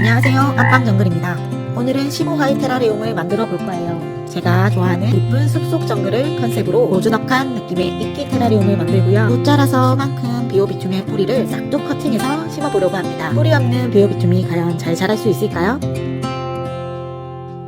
안녕하세요. 안방정글입니다. 오늘은 15화의 테라리움을 만들어 볼 거예요. 제가 좋아하는 이쁜 숲속 정글을 컨셉으로 고즈넉한 느낌의 이끼 테라리움을 만들고요. 돗자라서 만큼 비오비툼의 뿌리를 싹둑 커팅해서 심어보려고 합니다. 뿌리 없는 비오비툼이 과연 잘 자랄 수 있을까요?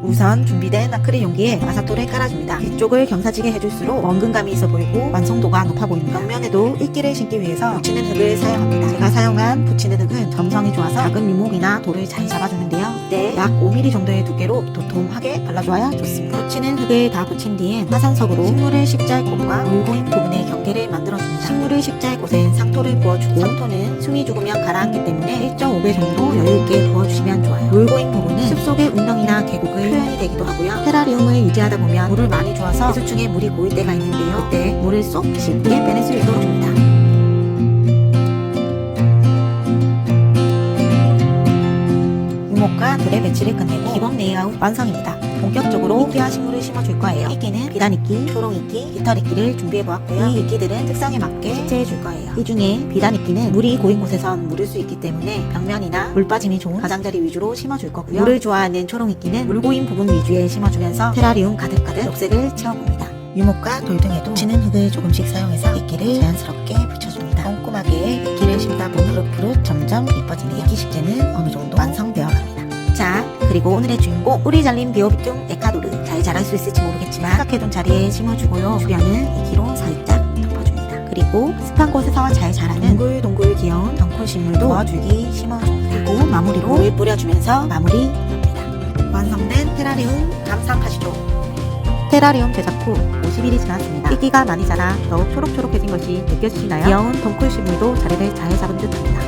우선 준비된 아크릴 용기에 마사토를 깔아줍니다. 뒤쪽을 경사지게 해줄수록 원근감이 있어 보이고 완성도가 높아 보입니다. 벽면에도 이끼를 심기 위해서 붙이는 흙을 사용합니다. 제가 사용한 붙이는 흙은 점성이 좋아서 작은 유목이나 돌을 잘 잡아주는데요. 이때 약 5mm 정도의 두께로 도톰하게 발라줘야 좋습니다. 붙이는 흙을 다 붙인 뒤엔 화산석으로 식물을 식자할 곳과 물고인 부분의 경계를 만들어줍니다. 식물을 식자할 곳엔 상토를 부어주고 상토는 숨이 죽으면 가라앉기 때문에 1.5배 정도 여유있게 부어주시면 좋아요. 물고인 부분은 숲속의 운덩이나 계곡을 표현이 되기도 하고요. 테라리움을 유지하다 보면 물을 많이 주어서 해수중에 물이 고일 때가 있는데요. 그때 물을 쏙 쉽게 빼낼 수 있도록 줍니다. 유목과 돌의 배치를 끝내고 기본 레이아웃 완성입니다. 본격적으로 이끼와 식물을 심어줄 거예요. 이끼는 비단이끼, 초롱이끼, 깃털이끼를 준비해보았고요. 이 이끼들은 특성에 맞게 식재해줄 거예요. 이 중에 비단이끼는 물이 고인 곳에선 물을 수 있기 때문에 벽면이나 물 빠짐이 좋은 가장자리 위주로 심어줄 거고요. 물을 좋아하는 초롱이끼는 물 고인 부분 위주에 심어주면서 테라리움 가득가득 녹색을 채워봅니다. 유목과 돌 등에도 치는 흙을 조금씩 사용해서 이끼를 자연스럽게 붙여줍니다. 꼼꼼하게 이끼를 심다 보면 푸릇푸릇 점점 이뻐지는 이끼 식재는 어느 정도 완성되어 갑니다. 자, 그리고 오늘의 주인공 뿌리 잘린 비오비툼 에카도르 잘 자랄 수 있을지 모르겠지만 생각해둔 자리에 심어주고요. 주변은 이기로 살짝 덮어줍니다. 그리고 습한 곳에서 잘 자라는 동글동글 귀여운 덩쿨 식물도 도와주기 심어줍니다. 그리고 마무리로 물 뿌려주면서 마무리합니다. 완성된 테라리움 감상하시죠. 테라리움 제작 후 50일이 지났습니다. 이끼가 많이 자라 더욱 초록초록해진 것이 느껴지시나요? 귀여운 동쿨 식물도 자리를.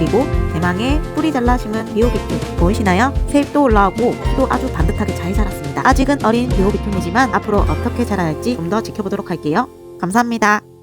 그리고 대망의 뿌리 잘라 심은 비오비툼 보이시나요? 새잎도 올라오고 키도 아주 반듯하게 잘 자랐습니다. 아직은 어린 비오비툼이지만 앞으로 어떻게 자라날지 좀 더 지켜보도록 할게요. 감사합니다.